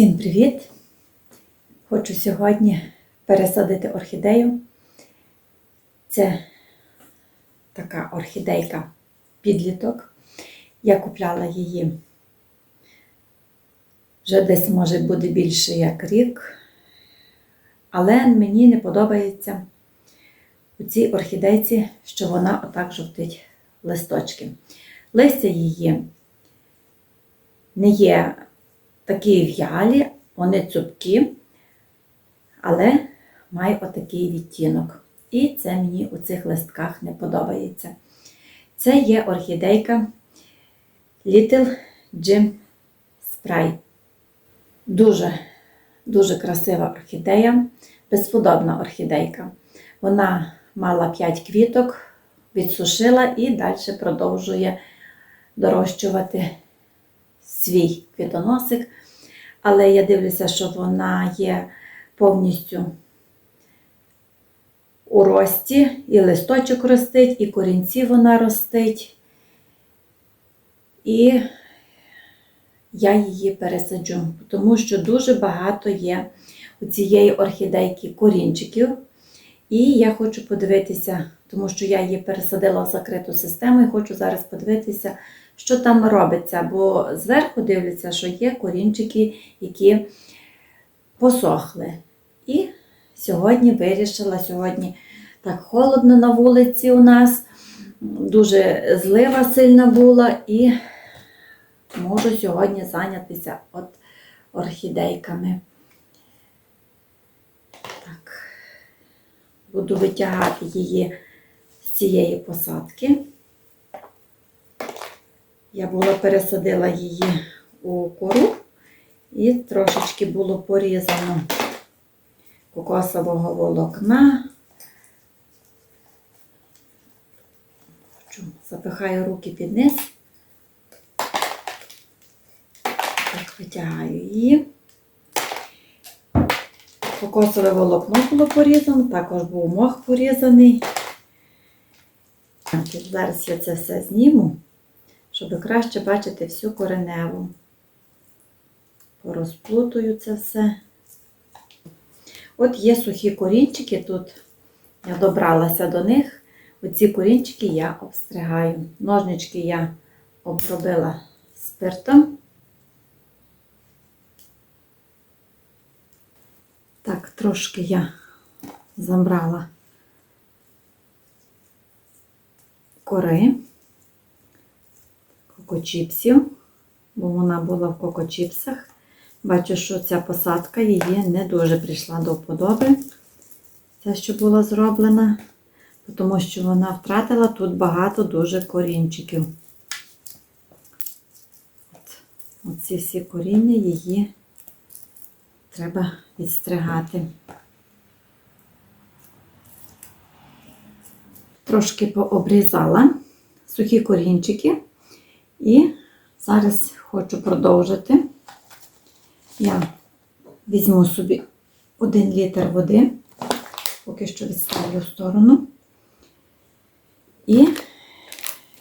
Всім привіт! Хочу сьогодні пересадити орхідею. Це така орхідейка підліток. Я купляла її вже десь, може, буде більше як рік. Але мені не подобається у цій орхідейці, що вона отак жовтить листочки. Листя її не є такі в'ялі, вони цупкі, але має отакий відтінок. І це мені у цих листках не подобається. Це є орхідейка Little Jim Spray. Дуже, дуже красива орхідея, безподобна орхідейка. Вона мала 5 квіток, відсушила і далі продовжує дорощувати свій квітоносик. Але я дивлюся, що вона є повністю у рості, і листочок ростить, і корінці вона ростить. І я її пересаджу, тому що дуже багато є у цієї орхідейки корінчиків. І я хочу подивитися, тому що я її пересадила в закриту систему і хочу зараз подивитися, що там робиться. Бо зверху дивляться, що є корінчики, які посохли. І сьогодні вирішила, сьогодні так холодно на вулиці у нас, дуже злива сильна була, і можу сьогодні зайнятися от орхідейками. Так, буду витягати її з цієї посадки. Я була пересадила її у кору і трошечки було порізано кокосового волокна. Запихаю руки під низ. Так, витягаю її. Кокосове волокно було порізано, також був мох порізаний. Зараз я це все зніму, щоб краще бачити всю кореневу. Порозплутую це все. От є сухі корінчики, тут я добралася до них. Оці корінчики я обстригаю. Ножнички я обробила спиртом. Так, трошки я забрала кори, кокочіпсів, бо вона була в кокочіпсах. Бачу, що ця посадка її не дуже прийшла до вподоби. Ця, що була зроблена, тому що вона втратила тут багато дуже корінчиків. Оці всі коріння її треба відстригати. Трошки пообрізала сухі корінчики і зараз хочу продовжити. Я візьму собі 1 літр води, поки що відставлю в сторону. І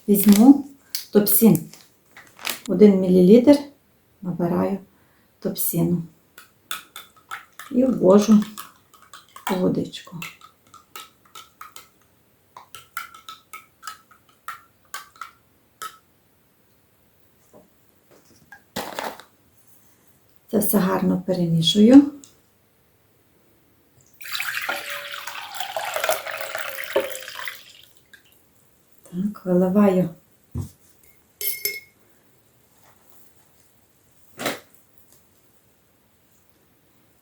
візьму топсін. 1 мл набираю топсіну і ввожу у водичку. Це все гарно перемішую. Так, виливаю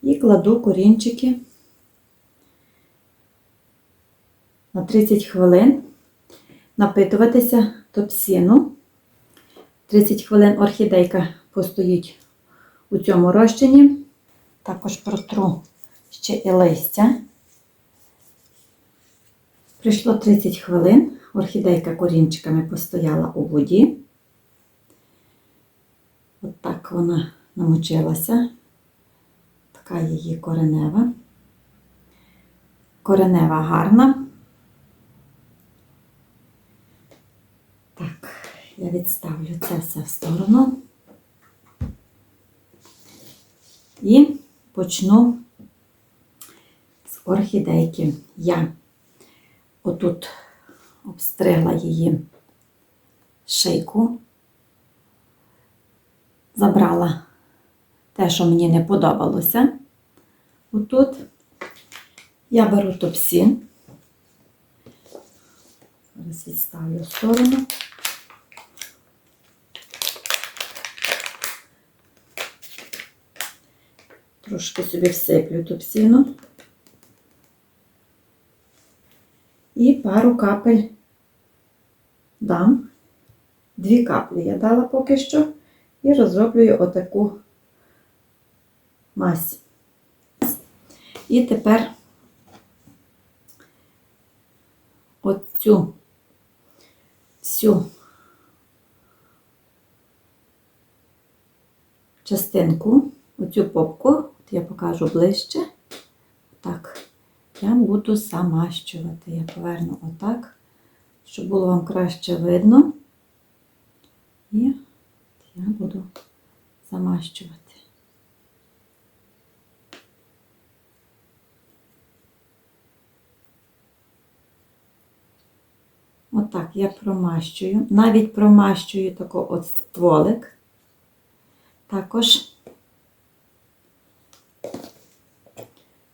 і кладу корінчики на 30 хвилин напитуватися топсіну. 30 хвилин орхідейка постоїть у цьому розчині. Також протру ще і листя. Прийшло 30 хвилин, орхідейка корінчиками постояла у воді. От так вона намочилася. Така її коренева. Коренева гарна. Так, я відставлю це все в сторону. І почну з орхідейки. Я отут обстригла її шийку, забрала те, що мені не подобалося. Отут я беру топсін. Зараз відставлю в сторону. Трошки собі всиплю топсіну. І пару капель дам. Дві каплі я дала поки що. І розроблюю отаку мазь. І тепер оцю всю частинку, оцю попку, я покажу ближче. Так, я буду замащувати. Я поверну отак, щоб було вам краще видно. І я буду замащувати. Отак я промащую. Навіть промащую тако от стволик. Також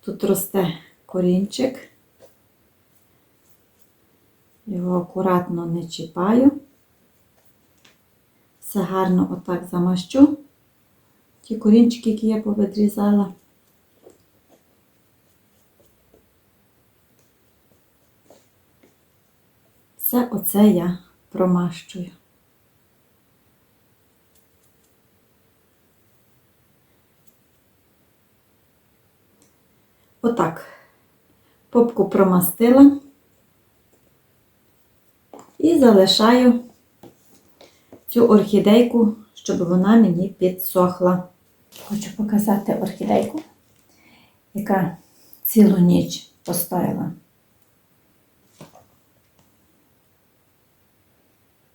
тут росте корінчик. Його акуратно не чіпаю. Все гарно отак замащу. Ті корінчики, які я повідрізала. Все оце я промащую. Отак. Попку промастила і залишаю цю орхідейку, щоб вона мені підсохла. Хочу показати орхідейку, яка цілу ніч постояла.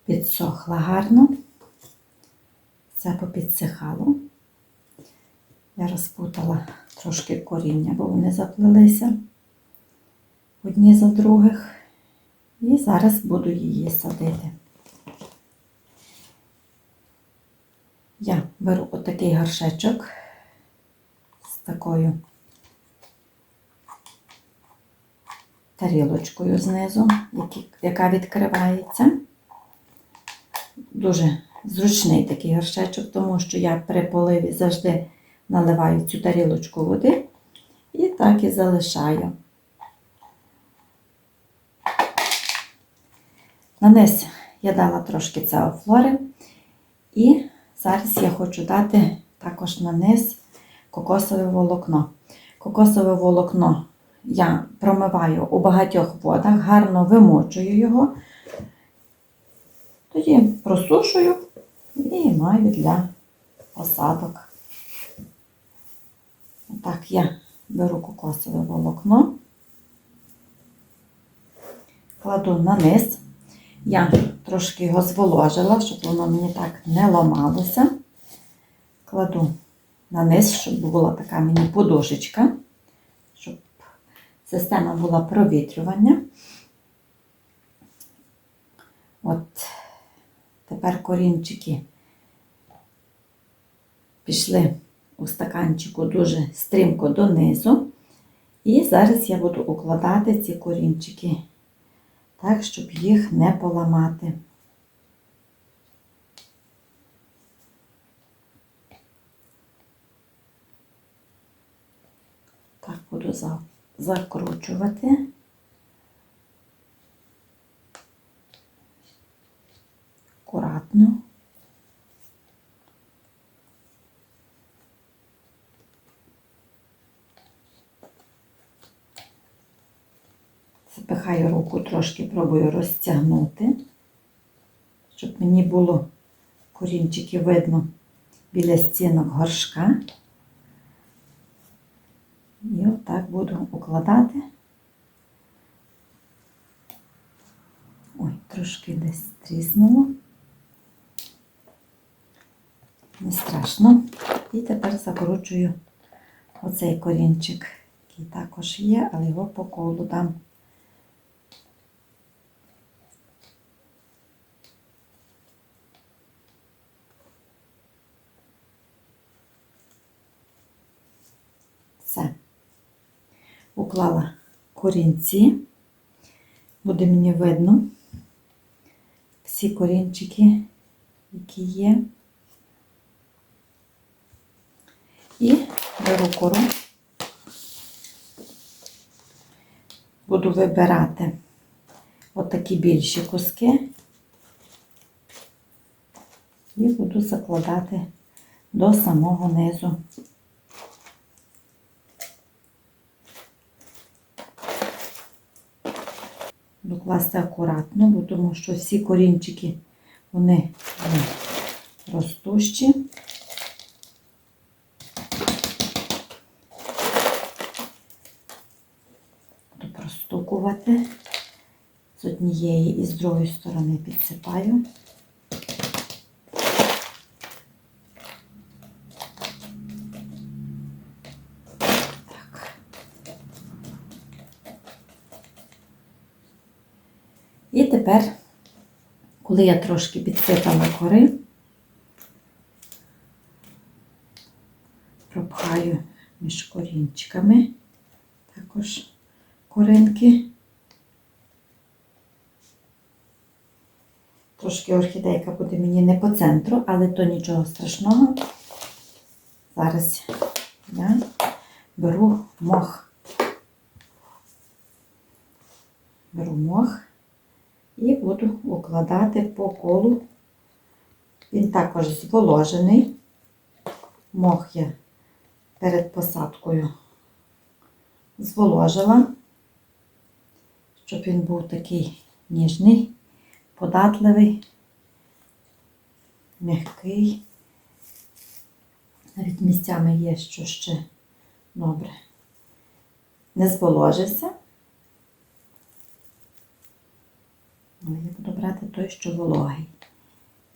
Підсохла гарно, все попідсихало. Я розпутала трошки коріння, бо вони заплелися одні за других. І зараз буду її садити. Я беру отакий горшечок з такою тарілочкою знизу, яка відкривається. Дуже зручний такий горшечок, тому що я при поливі завжди наливаю цю тарілочку води і так і залишаю. На низ я дала трошки цеофлори і зараз я хочу дати також на низ кокосове волокно. Кокосове волокно я промиваю у багатьох водах, гарно вимочую його, тоді просушую і маю для посадок. Так, я беру кокосове волокно, кладу на низ. Я трошки його зволожила, щоб воно мені так не ламалося. Кладу на низ, щоб була така мені подушечка, щоб система була провітрювання. От тепер корінчики пішли у стаканчику дуже стрімко донизу. І зараз я буду укладати ці корінчики так, щоб їх не поламати. Так, буду закручувати. Акуратно. Запихаю руку, трошки пробую розтягнути, щоб мені було корінчики видно біля стінок горшка. І отак буду укладати. Ой, трошки десь тріснуло. Не страшно. І тепер закручую оцей корінчик, який також є, але його по колу дам. Все. Уклала корінці. Буде мені видно всі корінчики, які є. І беру кору. Буду вибирати отакі більші куски і буду закладати до самого низу. Буду класти акуратно, бо тому що всі корінчики вони ну, ростущі. Буду простукувати з однієї і з другої сторони підсипаю. І тепер, коли я трошки підсипала кори, пропхаю між корінчиками також коринки. Трошки орхідейка буде мені не по центру, але то нічого страшного. Зараз я беру мох. Беру мох і буду укладати по колу. Він також зволожений. Мох я перед посадкою зволожила, щоб він був такий ніжний, податливий, м'який. Навіть місцями є, що ще добре. Не зволожився. Але я буду брати той, що вологий.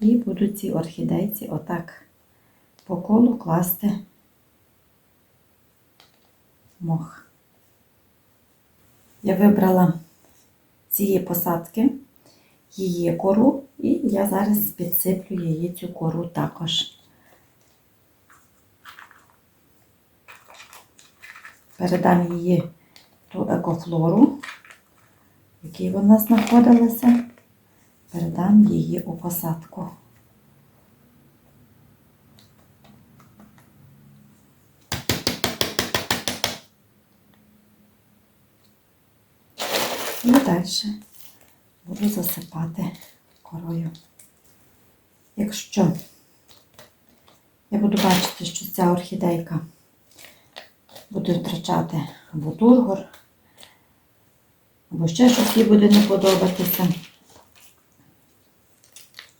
І буду ці орхідейці отак по колу класти мох. Я вибрала цієї посадки її кору, і я зараз підсиплю її цю кору також. Передам її ту екофлору, в якій вона знаходилася, передам її у посадку. І далі буду засипати корою. Якщо я буду бачити, що ця орхідейка буде втрачати або тургор, або ще щось їй буде не подобатися,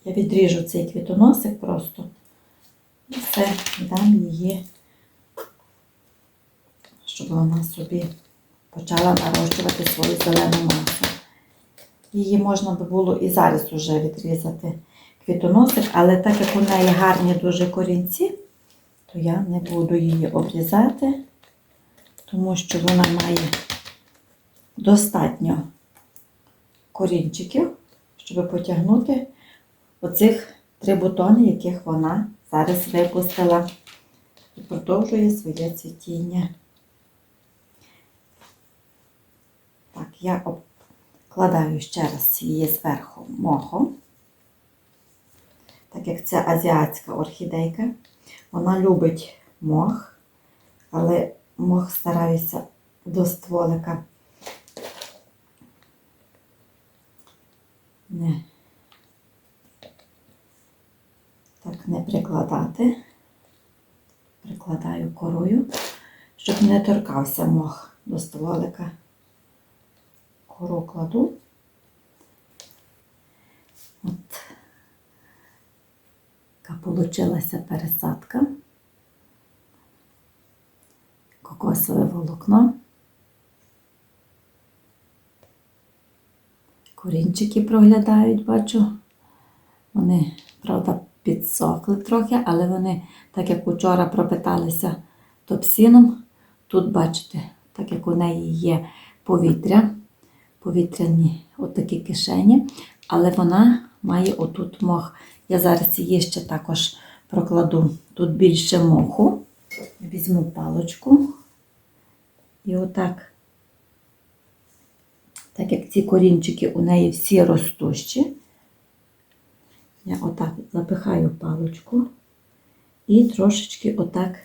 я відріжу цей квітоносик просто і все, дам її, щоб вона собі почала нарощувати свою зелену масу. Її можна би було і зараз уже відрізати квітоносик, але так як у неї гарні дуже корінці, то я не буду її обрізати, тому що вона має достатньо корінчиків, щоб потягнути оцих три бутони, яких вона зараз випустила і продовжує своє цвітіння. Так, я обкладаю ще раз її зверху мохом. Так як це азіатська орхідейка, вона любить мох, але мох стараюся до стволика не так не прикладати. Прикладаю корою, щоб не торкався мох до стволика кору кладу. От така получилася пересадка. Кокосове волокно. Корінчики проглядають, бачу. Вони, правда, підсохли трохи, але вони, так як учора пропиталися топсіном, Тут, бачите, так як у неї є повітря, повітряні отакі кишені, але вона має отут мох. Я зараз її ще також прокладу тут більше моху. Візьму палочку і отак, так як ці корінчики у неї всі ростущі, я отак запихаю палочку і трошечки отак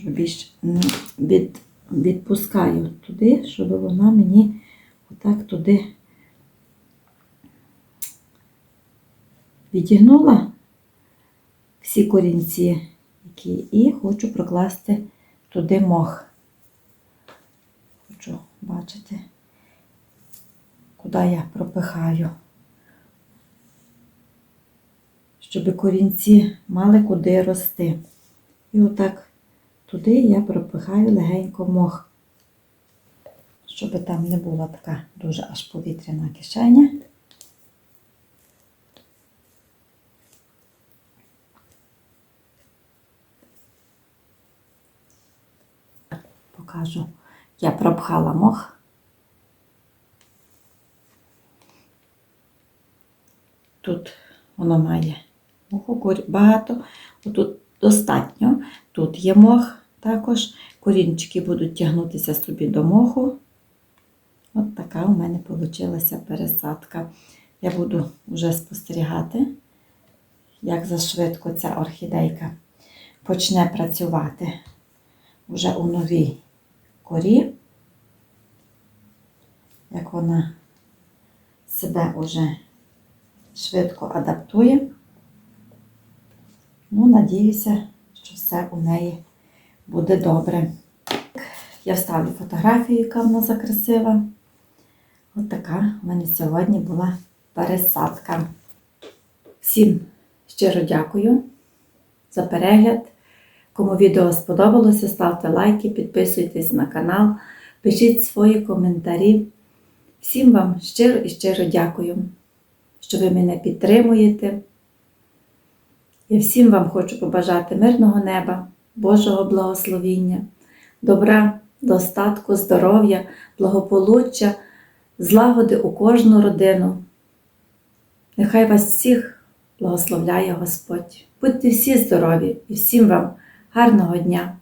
щоб більш від, відпускаю туди, щоб вона мені отак туди відігнула всі корінці, які, і хочу прокласти туди мох. Хочу бачити, куди я пропихаю. Щоб корінці мали куди рости. І отак туди я пропихаю легенько мох, щоб там не була така дуже аж повітряна кишеня. Покажу, я пропхала мох. Тут воно має моху багато, тут достатньо. Тут є мох також. Корінчики будуть тягнутися собі до моху. От така у мене вийшла пересадка. Я буду вже спостерігати, як зашвидко ця орхідейка почне працювати вже у новій корі, як вона себе вже швидко адаптує. Ну, надіюся, що все у неї буде добре. Я вставлю фотографію, яка вона закрасива. От така в мене сьогодні була пересадка. Всім щиро дякую за перегляд. Кому відео сподобалося, ставте лайки, підписуйтесь на канал, пишіть свої коментарі. Всім вам щиро і щиро дякую, що ви мене підтримуєте. Я всім вам хочу побажати мирного неба, Божого благословіння, добра, достатку, здоров'я, благополуччя, злагоди у кожну родину. Нехай вас всіх благословляє Господь. Будьте всі здорові і всім вам гарного дня!